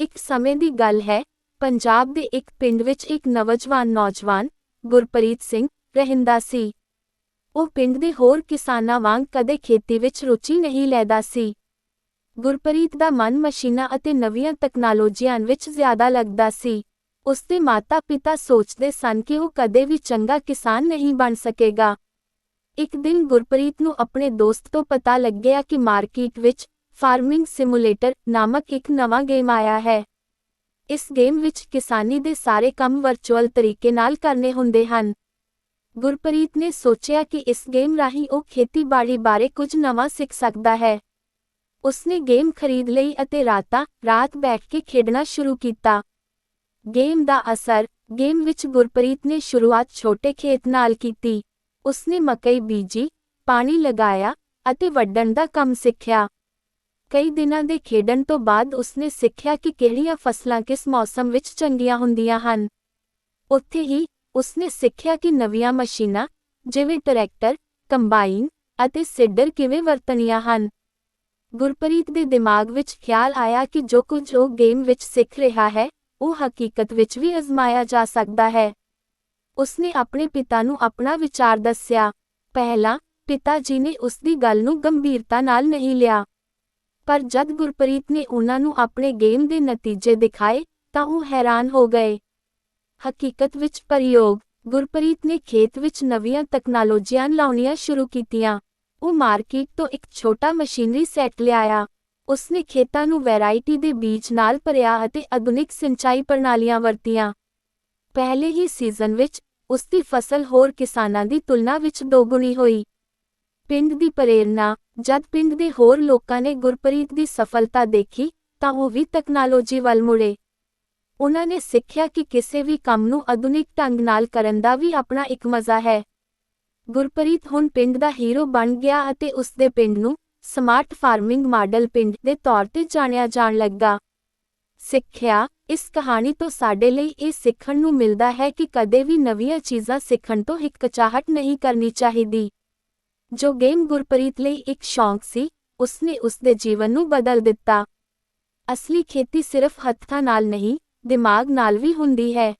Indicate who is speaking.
Speaker 1: ਇੱਕ ਸਮੇਂ ਦੀ ਗੱਲ ਹੈ, ਪੰਜਾਬ ਦੇ ਇੱਕ ਪਿੰਡ ਵਿੱਚ ਇੱਕ ਨਵਜਵਾਨ ਨੌਜਵਾਨ, ਗੁਰਪ੍ਰੀਤ ਸਿੰਘ, ਰਹਿੰਦਾ ਸੀ। ਉਹ ਪਿੰਡ ਦੇ ਹੋਰ ਕਿਸਾਨਾਂ ਵਾਂਗ ਕਦੇ ਖੇਤੀ ਵਿੱਚ ਰੁਚੀ ਨਹੀਂ ਲੈਦਾ ਸੀ। ਗੁਰਪ੍ਰੀਤ ਦਾ ਮਨ ਮਸ਼ੀਨਾਂ ਅਤੇ ਨਵੀਆਂ ਤਕਨਾਲੋਜੀਆਂ ਵਿੱਚ ਜ਼ਿਆਦਾ ਲੱਗਦਾ ਸੀ। ਉਸਦੇ ਮਾਤਾ-ਪਿਤਾ ਸੋਚਦੇ ਸਨ ਕਿ ਉਹ ਕਦੇ ਵੀ ਚੰਗਾ ਕਿਸਾਨ ਨਹੀਂ ਬਣ ਸਕੇਗਾ। ਇੱਕ ਦਿਨ ਗੁਰਪ੍ਰੀਤ ਨੂੰ ਆਪਣੇ ਦੋਸਤ ਤੋਂ ਪਤਾ ਲੱਗਿਆ ਕਿ ਮਾਰਕੀਟ ਵਿੱਚ ਫਾਰਮਿੰਗ ਸਿਮੂਲੇਟਰ ਨਾਮਕ ਇੱਕ ਨਵਾਂ ਗੇਮ ਆਇਆ ਹੈ। ਇਸ ਗੇਮ ਵਿੱਚ ਕਿਸਾਨੀ ਦੇ ਸਾਰੇ ਕੰਮ ਵਰਚੁਅਲ ਤਰੀਕੇ ਨਾਲ ਕਰਨੇ ਹੁੰਦੇ ਹਨ। ਗੁਰਪ੍ਰੀਤ ਨੇ ਸੋਚਿਆ ਕਿ ਇਸ ਗੇਮ ਰਾਹੀਂ ਉਹ ਖੇਤੀਬਾੜੀ ਬਾਰੇ ਕੁਝ ਨਵਾਂ ਸਿੱਖ ਸਕਦਾ ਹੈ। ਉਸਨੇ ਗੇਮ ਖਰੀਦ ਲਈ ਅਤੇ ਰਾਤਾਂ ਰਾਤ ਬੈਠ ਕੇ ਖੇਡਣਾ ਸ਼ੁਰੂ ਕੀਤਾ। ਗੇਮ ਦਾ ਅਸਰ ਗੇਮ ਵਿੱਚ ਗੁਰਪ੍ਰੀਤ ਨੇ ਸ਼ੁਰੂਆਤ ਛੋਟੇ ਖੇਤ ਨਾਲ ਕੀਤੀ। ਉਸਨੇ ਮਕਈ ਬੀਜੀ, ਪਾਣੀ ਲਗਾਇਆ ਅਤੇ ਵੱਢਣ ਦਾ ਕੰਮ ਸਿੱਖਿਆ। ਕਈ ਦਿਨਾਂ ਦੇ ਖੇਡਣ ਤੋਂ ਬਾਅਦ ਉਸਨੇ ਸਿੱਖਿਆ ਕਿ ਕਿਹੜੀਆਂ ਫਸਲਾਂ ਕਿਸ ਮੌਸਮ ਵਿੱਚ ਚੰਗੀਆਂ ਹੁੰਦੀਆਂ ਹਨ। ਉੱਥੇ ਹੀ ਉਸਨੇ ਸਿੱਖਿਆ ਕਿ ਨਵੀਆਂ ਮਸ਼ੀਨਾਂ, ਜਿਵੇਂ ਟਰੈਕਟਰ, ਕੰਬਾਈਨ ਅਤੇ ਸੀਡਰ ਕਿਵੇਂ ਵਰਤਣੀਆਂ ਹਨ। ਗੁਰਪ੍ਰੀਤ ਦੇ ਦਿਮਾਗ ਵਿੱਚ ਖਿਆਲ ਆਇਆ ਕਿ ਜੋ ਕੁਝ ਉਹ ਗੇਮ ਵਿੱਚ ਸਿੱਖ ਰਿਹਾ ਹੈ, ਉਹ ਹਕੀਕਤ ਵਿੱਚ ਵੀ ਅਜ਼ਮਾਇਆ ਜਾ ਸਕਦਾ ਹੈ। ਉਸਨੇ ਆਪਣੇ ਪਿਤਾ ਨੂੰ ਆਪਣਾ ਵਿਚਾਰ ਦੱਸਿਆ। ਪਹਿਲਾਂ, ਪਿਤਾ ਜੀ ਨੇ ਉਸ ਦੀ ਗੱਲ ਨੂੰ ਗੰਭੀਰਤਾ ਨਾਲ ਨਹੀਂ ਲਿਆ। ਪਰ ਜਦ ਗੁਰਪ੍ਰੀਤ ਨੇ ਉਹਨਾਂ ਨੂੰ ਆਪਣੇ ਗੇਮ ਦੇ ਨਤੀਜੇ ਦਿਖਾਏ, ਤਾਂ ਉਹ ਹੈਰਾਨ ਹੋ ਗਏ। ਹਕੀਕਤ ਵਿੱਚ ਪ੍ਰਯੋਗ, ਗੁਰਪ੍ਰੀਤ ਨੇ ਖੇਤ ਵਿੱਚ ਨਵੀਆਂ ਤਕਨਾਲੋਜੀਆਂ ਲਾਉਣੀਆਂ ਸ਼ੁਰੂ ਕੀਤੀਆਂ। ਉਹ ਮਾਰਕੀਟ ਤੋਂ ਇੱਕ ਛੋਟਾ ਮਸ਼ੀਨਰੀ ਸੈੱਟ ਲਿਆਇਆ। ਉਸਨੇ ਖੇਤਾਂ ਨੂੰ ਵੈਰਾਈਟੀ ਦੇ ਬੀਜ ਨਾਲ ਭਰਿਆ ਅਤੇ ਆਧੁਨਿਕ ਸਿੰਚਾਈ ਪ੍ਰਣਾਲੀਆਂ ਵਰਤੀਆਂ। ਪਹਿਲੇ ਹੀ ਸੀਜ਼ਨ ਵਿੱਚ ਉਸ ਦੀ ਫਸਲ ਹੋਰ ਕਿਸਾਨਾਂ ਦੀ ਤੁਲਨਾ ਵਿੱਚ ਦੋਗੁਣੀ ਹੋਈ। ਪਿੰਡ ਦੀ ਪ੍ਰੇਰਣਾ, ਜਦ ਪਿੰਡ ਦੇ ਹੋਰ ਲੋਕਾਂ ਨੇ ਗੁਰਪ੍ਰੀਤ ਦੀ ਸਫਲਤਾ ਦੇਖੀ, ਤਾਂ ਉਹ ਵੀ ਤਕਨਾਲੋਜੀ ਵੱਲ ਮੁੜੇ। ਉਹਨਾਂ ਨੇ ਸਿੱਖਿਆ ਕਿ ਕਿਸੇ ਵੀ ਕੰਮ ਨੂੰ ਆਧੁਨਿਕ ਢੰਗ ਨਾਲ ਕਰਨ ਦਾ ਵੀ ਆਪਣਾ ਇੱਕ ਮਜ਼ਾ ਹੈ। ਗੁਰਪ੍ਰੀਤ ਹੁਣ ਪਿੰਡ ਦਾ ਹੀਰੋ ਬਣ ਗਿਆ ਅਤੇ ਉਸ ਦੇ ਪਿੰਡ ਨੂੰ ਸਮਾਰਟ ਫਾਰਮਿੰਗ ਮਾਡਲ ਪਿੰਡ ਦੇ ਤੌਰ ਤੇ ਜਾਣਿਆ ਜਾਣ ਲੱਗਾ। ਸਿੱਖਿਆ, ਇਸ ਕਹਾਣੀ ਤੋਂ ਸਾਡੇ ਲਈ ਇਹ ਸਿੱਖਣ ਨੂੰ ਮਿਲਦਾ ਹੈ ਕਿ ਕਦੇ ਵੀ ਨਵੀਆਂ ਚੀਜ਼ਾਂ ਸਿੱਖਣ ਤੋਂ ਹਿਚਕਚਾਹਟ ਨਹੀਂ ਕਰਨੀ ਚਾਹੀਦੀ। ਜੋ ਗੇਮ ਗੁਰਪ੍ਰੀਤ ਲਈ ਇੱਕ ਸ਼ੌਂਕ ਸੀ, ਉਸਨੇ ਉਸਦੇ ਜੀਵਨ ਨੂੰ ਬਦਲ ਦਿੱਤਾ। ਅਸਲੀ ਖੇਤੀ ਸਿਰਫ ਹੱਥਾਂ ਨਾਲ ਨਹੀਂ, ਦਿਮਾਗ ਨਾਲ ਵੀ ਹੁੰਦੀ ਹੈ।